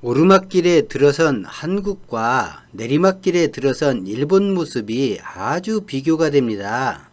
오르막길에 들어선 한국과 내리막길에 들어선 일본 모습이 아주 비교가 됩니다.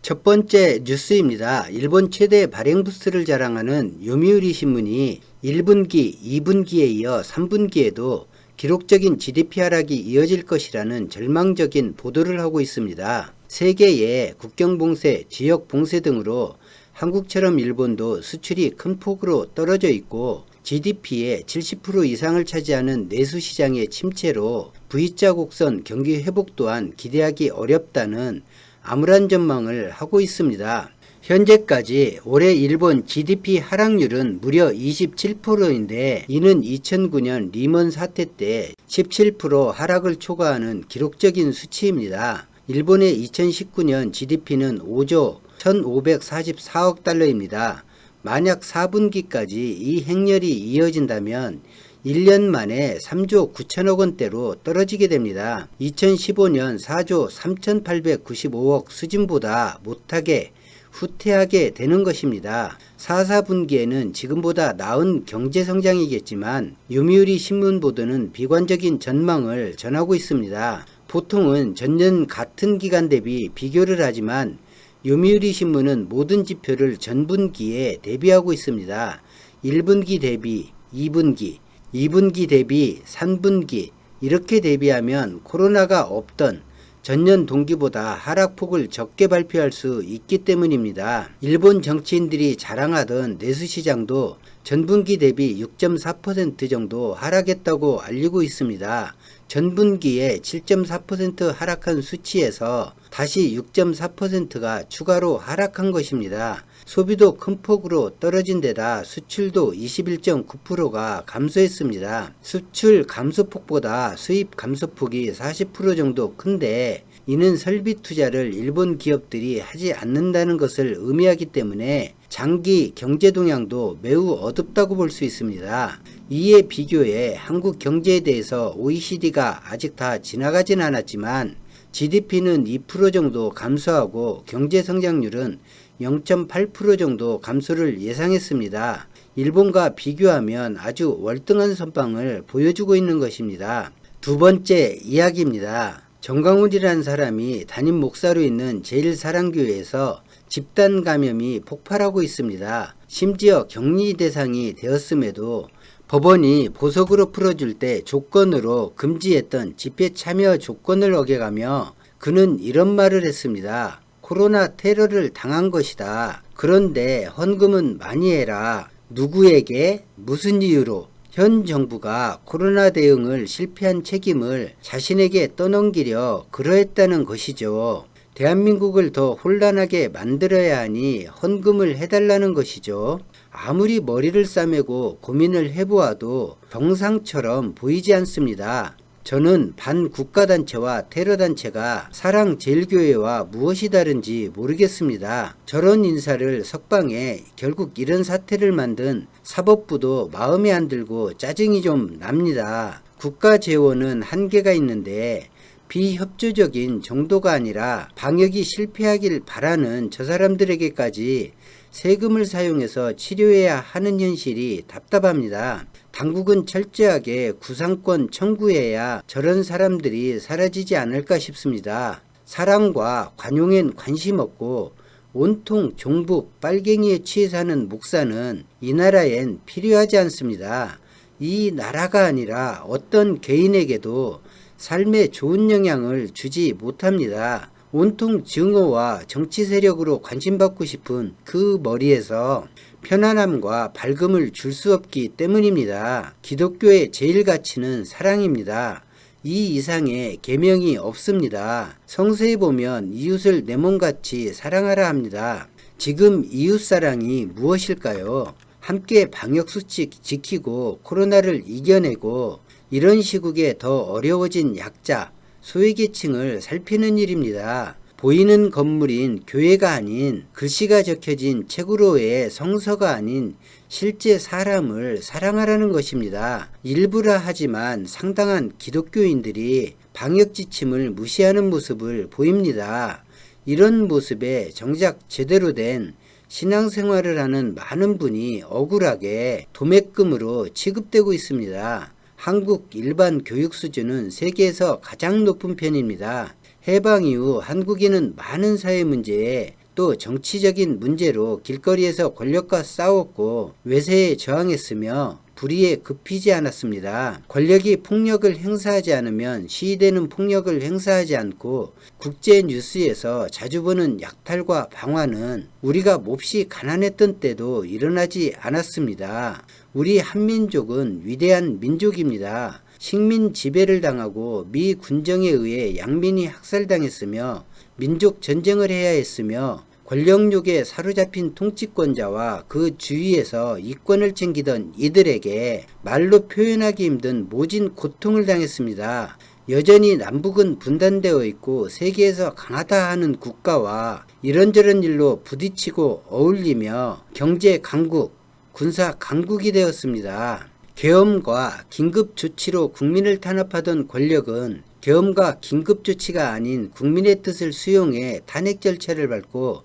첫 번째 뉴스입니다. 일본 최대 발행 부스를 자랑하는 요미우리 신문이 1분기, 2분기에 이어 3분기에도 기록적인 GDP 하락이 이어질 것이라는 절망적인 보도를 하고 있습니다. 세계의 국경 봉쇄, 지역 봉쇄 등으로 한국처럼 일본도 수출이 큰 폭으로 떨어져 있고 GDP의 70% 이상을 차지하는 내수 시장의 침체로 V자 곡선 경기 회복 또한 기대하기 어렵다는 암울한 전망을 하고 있습니다. 현재까지 올해 일본 GDP 하락률은 무려 27%인데 이는 2009년 리먼 사태 때 17% 하락을 초과하는 기록적인 수치입니다. 일본의 2019년 GDP는 5조 1544억 달러입니다. 만약 4분기까지 이 행렬이 이어진다면 1년 만에 3조 9천억 원대로 떨어지게 됩니다. 2015년 4조 3,895억 수준보다 못하게 후퇴하게 되는 것입니다. 4, 4분기에는 지금보다 나은 경제 성장이겠지만 유미우리 신문 보도는 비관적인 전망을 전하고 있습니다. 보통은 전년 같은 기간 대비 비교를 하지만 요미우리 신문은 모든 지표를 전분기에 대비하고 있습니다. 1분기 대비 2분기, 2분기 대비 3분기 이렇게 대비하면 코로나가 없던 전년 동기보다 하락폭을 적게 발표할 수 있기 때문입니다. 일본 정치인들이 자랑하던 내수시장도 전분기 대비 6.4% 정도 하락했다고 알리고 있습니다. 전분기에 7.4% 하락한 수치에서 다시 6.4%가 추가로 하락한 것입니다. 소비도 큰 폭으로 떨어진 데다 수출도 21.9%가 감소했습니다. 수출 감소폭보다 수입 감소폭이 40% 정도 큰데 이는 설비 투자를 일본 기업들이 하지 않는다는 것을 의미하기 때문에 장기 경제 동향도 매우 어둡다고 볼 수 있습니다. 이에 비교해 한국 경제에 대해서 OECD가 아직 다 지나가진 않았지만 GDP는 2% 정도 감소하고 경제 성장률은 0.8% 정도 감소를 예상했습니다. 일본과 비교하면 아주 월등한 선방을 보여주고 있는 것입니다. 두 번째 이야기입니다. 정강훈이라는 사람이 담임 목사로 있는 제일사랑교회에서 집단 감염이 폭발하고 있습니다. 심지어 격리 대상이 되었음에도 법원이 보석으로 풀어줄 때 조건으로 금지했던 집회 참여 조건을 어겨가며 그는 이런 말을 했습니다. 코로나 테러를 당한 것이다. 그런데 헌금은 많이 해라. 누구에게 무슨 이유로 현 정부가 코로나 대응을 실패한 책임을 자신에게 떠넘기려 그러했다는 것이죠. 대한민국을 더 혼란하게 만들어야 하니 헌금을 해달라는 것이죠. 아무리 머리를 싸매고 고민을 해보아도 정상처럼 보이지 않습니다. 저는 반국가단체와 테러단체가 사랑제일교회와 무엇이 다른지 모르겠습니다. 저런 인사를 석방해 결국 이런 사태를 만든 사법부도 마음에 안 들고 짜증이 좀 납니다. 국가 재원은 한계가 있는데 비협조적인 정도가 아니라 방역이 실패하길 바라는 저 사람들에게까지 세금을 사용해서 치료해야 하는 현실이 답답합니다. 당국은 철저하게 구상권 청구해야 저런 사람들이 사라지지 않을까 싶습니다. 사랑과 관용엔 관심 없고 온통 종북 빨갱이에 취해 사는 목사는 이 나라엔 필요하지 않습니다. 이 나라가 아니라 어떤 개인에게도 삶에 좋은 영향을 주지 못합니다. 온통 증오와 정치 세력으로 관심받고 싶은 그 머리에서 편안함과 밝음을 줄 수 없기 때문입니다. 기독교의 제일 가치는 사랑입니다. 이 이상의 계명이 없습니다. 성서에 보면 이웃을 내 몸같이 사랑하라 합니다. 지금 이웃 사랑이 무엇일까요? 함께 방역수칙 지키고 코로나를 이겨내고 이런 시국에 더 어려워진 약자, 소외계층을 살피는 일입니다. 보이는 건물인 교회가 아닌 글씨가 적혀진 책으로의 성서가 아닌 실제 사람을 사랑하라는 것입니다. 일부라 하지만 상당한 기독교인들이 방역 지침을 무시하는 모습을 보입니다. 이런 모습에 정작 제대로 된 신앙생활을 하는 많은 분이 억울하게 도매금으로 취급되고 있습니다. 한국 일반 교육 수준은 세계에서 가장 높은 편입니다. 해방 이후 한국인은 많은 사회 문제에 또 정치적인 문제로 길거리에서 권력과 싸웠고 외세에 저항했으며 불의에 급히지 않았습니다. 권력이 폭력을 행사하지 않으면 시위대는 폭력을 행사하지 않고 국제 뉴스에서 자주 보는 약탈과 방화는 우리가 몹시 가난했던 때도 일어나지 않았습니다. 우리 한민족은 위대한 민족입니다. 식민 지배를 당하고 미 군정에 의해 양민이 학살당했으며 민족 전쟁을 해야 했으며 권력욕에 사로잡힌 통치권자와 그 주위에서 이권을 챙기던 이들에게 말로 표현하기 힘든 모진 고통을 당했습니다. 여전히 남북은 분단되어 있고 세계에서 강하다 하는 국가와 이런저런 일로 부딪히고 어울리며 경제 강국, 군사 강국이 되었습니다. 계엄과 긴급 조치로 국민을 탄압하던 권력은 계엄과 긴급 조치가 아닌 국민의 뜻을 수용해 탄핵 절차를 밟고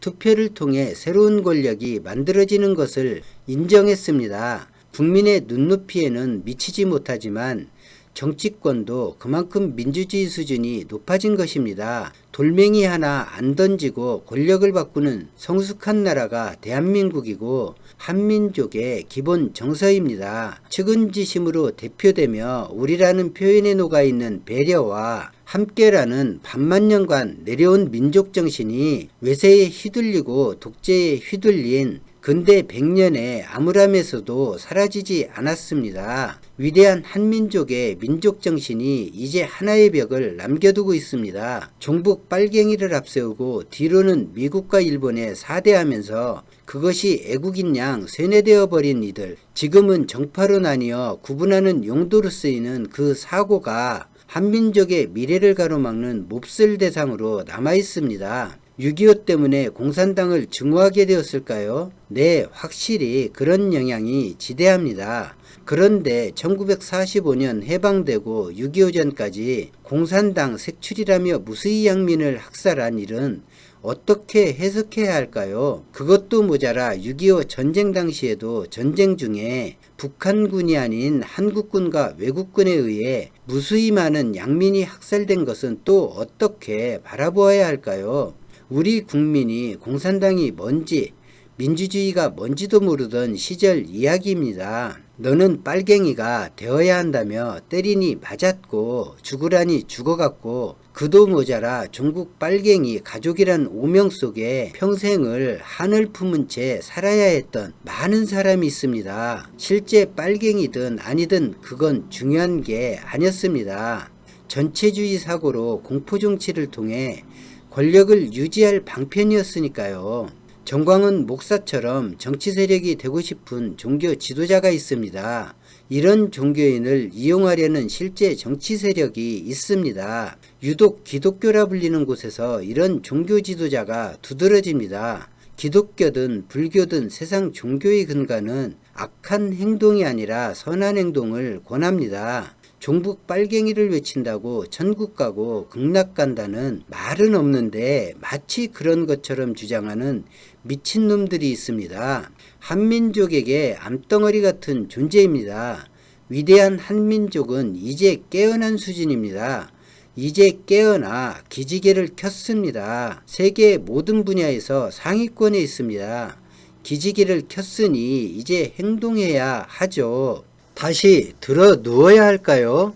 투표를 통해 새로운 권력이 만들어지는 것을 인정했습니다. 국민의 눈높이에는 미치지 못하지만 정치권도 그만큼 민주주의 수준이 높아진 것입니다. 돌멩이 하나 안 던지고 권력을 바꾸는 성숙한 나라가 대한민국이고 한민족의 기본 정서입니다. 측은지심으로 대표되며 우리라는 표현에 녹아 있는 배려와 함께라는 반만 년간 내려온 민족 정신이 외세에 휘둘리고 독재에 휘둘린 근대 100년의 암울함에서도 사라지지 않았습니다. 위대한 한민족의 민족 정신이 이제 하나의 벽을 남겨두고 있습니다. 종북 빨갱이를 앞세우고 뒤로는 미국과 일본에 사대하면서 그것이 애국인 양 세뇌되어 버린 이들, 지금은 정파로 나뉘어 구분하는 용도로 쓰이는 그 사고가 한민족의 미래를 가로막는 몹쓸 대상으로 남아 있습니다. 6.25 때문에 공산당을 증오하게 되었을까요? 네, 확실히 그런 영향이 지대합니다. 그런데 1945년 해방되고 6.25 전까지 공산당 색출이라며 무수히 양민을 학살한 일은 어떻게 해석해야 할까요? 그것도 모자라 6.25 전쟁 당시에도 전쟁 중에 북한군이 아닌 한국군과 외국군에 의해 무수히 많은 양민이 학살된 것은 또 어떻게 바라보아야 할까요? 우리 국민이 공산당이 뭔지 민주주의가 뭔지도 모르던 시절 이야기입니다. 너는 빨갱이가 되어야 한다며 때리니 맞았고 죽으라니 죽어갔고 그도 모자라 종국 빨갱이 가족이란 오명 속에 평생을 한을 품은 채 살아야 했던 많은 사람이 있습니다. 실제 빨갱이든 아니든 그건 중요한 게 아니었습니다. 전체주의 사고로 공포정치를 통해 권력을 유지할 방편이었으니까요. 정광은 목사처럼 정치 세력이 되고 싶은 종교 지도자가 있습니다. 이런 종교인을 이용하려는 실제 정치 세력이 있습니다. 유독 기독교라 불리는 곳에서 이런 종교 지도자가 두드러집니다. 기독교든 불교든 세상 종교의 근간은 악한 행동이 아니라 선한 행동을 권합니다. 종북 빨갱이를 외친다고 천국 가고 극락 간다는 말은 없는데 마치 그런 것처럼 주장하는 미친놈들이 있습니다. 한민족에게 암덩어리 같은 존재입니다. 위대한 한민족은 이제 깨어난 수준입니다. 이제 깨어나 기지개를 켰습니다. 세계 모든 분야에서 상위권에 있습니다. 기지개를 켰으니 이제 행동해야 하죠. 다시 들어 누워야 할까요?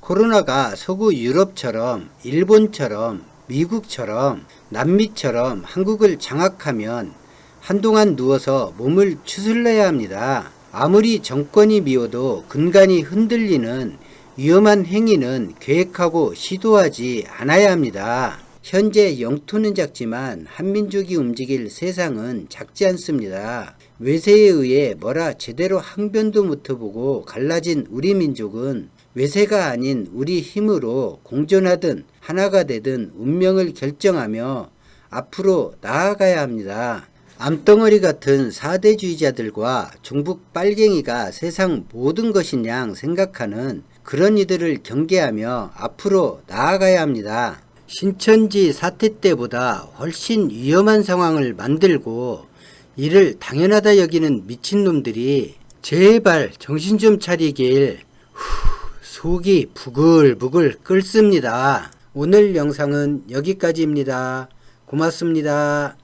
코로나가 서구 유럽처럼 일본처럼 미국처럼 남미처럼 한국을 장악하면 한동안 누워서 몸을 추슬러야 합니다. 아무리 정권이 미워도 근간이 흔들리는 위험한 행위는 계획하고 시도하지 않아야 합니다. 현재 영토는 작지만 한민족이 움직일 세상은 작지 않습니다. 외세에 의해 뭐라 제대로 항변도 못해보고 갈라진 우리 민족은 외세가 아닌 우리 힘으로 공존하든 하나가 되든 운명을 결정하며 앞으로 나아가야 합니다. 암덩어리 같은 사대주의자들과 종북 빨갱이가 세상 모든 것인 양 생각하는 그런 이들을 경계하며 앞으로 나아가야 합니다. 신천지 사태 때보다 훨씬 위험한 상황을 만들고 이를 당연하다 여기는 미친놈들이 제발 정신 좀 차리길 후, 속이 부글부글 끓습니다. 오늘 영상은 여기까지입니다. 고맙습니다.